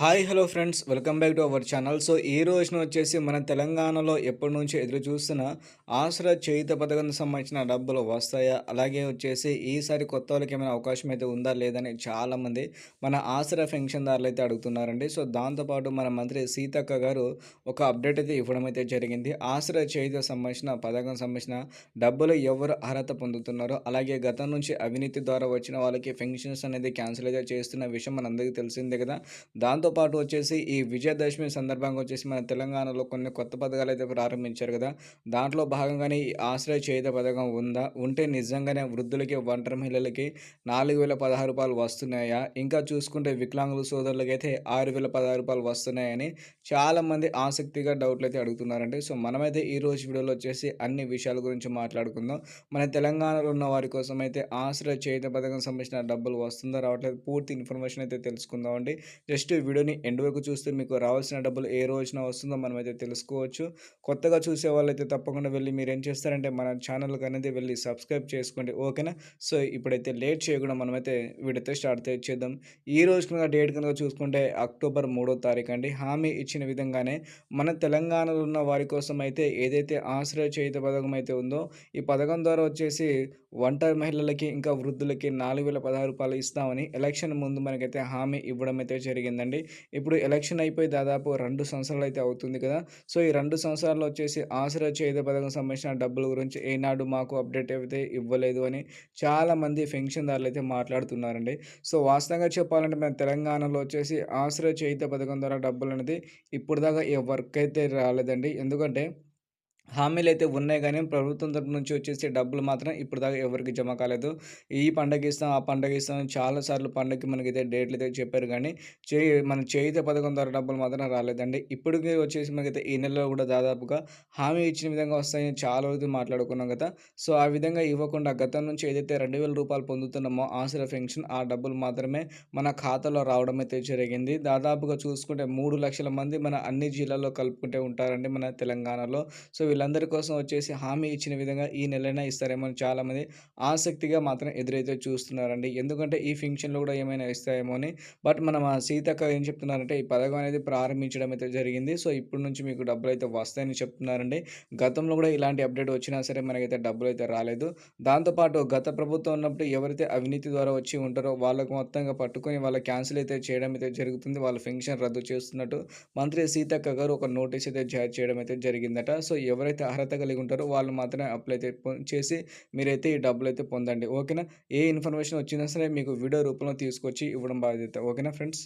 Hi hello friends welcome back to our channel so ఈ రోజున వచ్చేసి మన తెలంగాణలో ఎప్పటి నుంచి ఎదురు చూస్తున్న ఆసరా చేయుత పథకానికి సంబంధించిన డబ్బులు వస్తాయా? అలాగే వచ్చేసి ఈసారి కొత్త వాళ్ళకి ఏమైనా అవకాశం అయితే ఉందా లేదని చాలామంది మన ఆసరా పెన్షన్దారులు అయితే అడుగుతున్నారండి. సో దాంతోపాటు మన మంత్రి సీతక్క గారు ఒక అప్డేట్ అయితే ఇవ్వడం అయితే జరిగింది. ఆసరా చేయుత సంబంధించిన పథకం సంబంధించిన డబ్బులు ఎవరు అర్హత పొందుతున్నారో అలాగే గతం నుంచి అవినీతి ద్వారా వచ్చిన వాళ్ళకి పెన్షన్స్ అనేది క్యాన్సిల్ అయితే చేస్తున్న విషయం మనందరికీ తెలిసిందే కదా. దాంతో పాటు వచ్చేసి ఈ విజయదశమి సందర్భంగా వచ్చేసి మన తెలంగాణలో కొన్ని కొత్త పథకాలు అయితే ప్రారంభించారు కదా. దాంట్లో భాగంగానే ఈ ఆశ్రయ చేయుత పథకం ఉందా? ఉంటే నిజంగానే వృద్ధులకి ఒంటరి మహిళలకి నాలుగు వేల పదహారు రూపాయలు వస్తున్నాయా? ఇంకా చూసుకుంటే వికలాంగుల సోదరులకి అయితే ఆరు వేల పదహారు రూపాయలు వస్తున్నాయని చాలామంది ఆసక్తిగా డౌట్లు అయితే అడుగుతున్నారండి. సో మనమైతే ఈ రోజు వీడియోలో వచ్చేసి అన్ని విషయాల గురించి మాట్లాడుకుందాం. మన తెలంగాణలో ఉన్న వారి కోసం అయితే ఆశ్రయ చేయుత పథకం సంబంధించిన డబ్బులు వస్తుందో రావట్లేదు? పూర్తి ఇన్ఫర్మేషన్ అయితే తెలుసుకుందాం అండి జస్ట్ వీడియోని ఎండ్ వరకు చూస్తే మీకు రావాల్సిన డబ్బులు ఏ రోజున వస్తుందో మనమైతే తెలుసుకోవచ్చు. కొత్తగా చూసే వాళ్ళైతే తప్పకుండా వెళ్ళి మీరు ఏం చేస్తారంటే మన ఛానల్కి అనేది వెళ్ళి సబ్స్క్రైబ్ చేసుకోండి ఓకేనా? సో ఇప్పుడైతే లేట్ చేయకుండా మనమైతే వీడియోతో స్టార్ట్ చేద్దాం. ఈ రోజు కనుక డేట్ కనుక చూసుకుంటే అక్టోబర్ మూడో తారీఖు అండి. హామీ ఇచ్చిన విధంగానే మన తెలంగాణలో ఉన్న వారి కోసం అయితే ఏదైతే ఆశ్రయ చేయుత పథకం అయితే ఉందో ఈ పథకం ద్వారా వచ్చేసి ఒంటరి మహిళలకి ఇంకా వృద్ధులకి నాలుగు వేల పదహారు రూపాయలు ఇస్తామని ఎలక్షన్ ముందు మనకైతే హామీ ఇవ్వడం అయితే జరిగిందండి. ఇప్పుడు ఎలక్షన్ అయిపోయి దాదాపు రెండు సంవత్సరాలు అయితే అవుతుంది కదా. సో ఈ రెండు సంవత్సరాల్లో వచ్చేసి ఆసరా చేయుత పథకం సంబంధించిన డబ్బుల గురించి ఏనాడు మాకు అప్డేట్ అయితే ఇవ్వలేదు అని చాలామంది పెన్షన్దారులు అయితే మాట్లాడుతున్నారండి. సో వాస్తవంగా చెప్పాలంటే మన తెలంగాణలో వచ్చేసి ఆసరా చేయుత పథకం ద్వారా డబ్బులు అనేది ఇప్పుడు దాకా ఏ వర్క్ అయితే రాలేదండి. ఎందుకంటే హామీలు అయితే ఉన్నాయి కానీ ప్రభుత్వం తరపు నుంచి వచ్చేసి డబ్బులు మాత్రం ఇప్పుడు దాకా ఎవరికి జమ కాలేదు. ఈ పండగ ఇస్తాం ఆ పండగ ఇస్తాం చాలాసార్లు పండగకి మనకైతే డేట్లు అయితే చెప్పారు కానీ చే మన చేయితే పథకం ద్వారా డబ్బులు మాత్రం రాలేదండి. ఇప్పటికి వచ్చేసి మనకైతే ఈ నెలలో కూడా దాదాపుగా హామీ ఇచ్చిన విధంగా వస్తాయని చాలా రోజు మాట్లాడుకున్నాం కదా. సో ఆ విధంగా ఇవ్వకుండా గతం నుంచి ఏదైతే రెండు వేల రూపాయలు పొందుతున్నామో ఆసరా పెన్షన్ ఆ డబ్బులు మాత్రమే మన ఖాతాలో రావడం అయితే జరిగింది. దాదాపుగా చూసుకుంటే మూడు లక్షల మంది మన అన్ని జిల్లాల్లో కలుపుకుంటే ఉంటారండి మన తెలంగాణలో. సో వీళ్ళందరి కోసం వచ్చేసి హామీ ఇచ్చిన విధంగా ఈ నెలైనా ఇస్తారేమో అని చాలామంది ఆసక్తిగా మాత్రం ఎదురైతే చూస్తున్నారండి. ఎందుకంటే ఈ ఫంక్షన్లో కూడా ఏమైనా ఇస్తాయేమో అని. బట్ మనం సీతక్క ఏం చెప్తున్నారంటే ఈ పథకం అనేది ప్రారంభించడం అయితే జరిగింది. సో ఇప్పటి నుంచి మీకు డబ్బులు అయితే వస్తాయని చెప్తున్నారండి. గతంలో కూడా ఇలాంటి అప్డేట్ వచ్చినా సరే మనకైతే డబ్బులు అయితే రాలేదు. దాంతోపాటు గత ప్రభుత్వం ఉన్నప్పుడు ఎవరైతే అవినీతి ద్వారా వచ్చి ఉంటారో వాళ్ళకు మొత్తంగా పట్టుకొని వాళ్ళ క్యాన్సిల్ అయితే చేయడం అయితే జరుగుతుంది. వాళ్ళ ఫంక్షన్ రద్దు చేస్తున్నట్టు మంత్రి సీతక్క గారు ఒక నోటీస్ అయితే జారీ చేయడం అయితే జరిగిందట. సో ఎవరైతే ఎవరైతే అర్హత కలిగి ఉంటారో వాళ్ళు మాత్రమే అప్లై అయితే చేసి మీరైతే ఈ డబ్బులు అయితే పొందండి. ఓకేనా? ఏ ఇన్ఫర్మేషన్ వచ్చినా సరే మీకు వీడియో రూపంలో తీసుకొచ్చి ఇవ్వడం బాధ్యత. ఓకేనా ఫ్రెండ్స్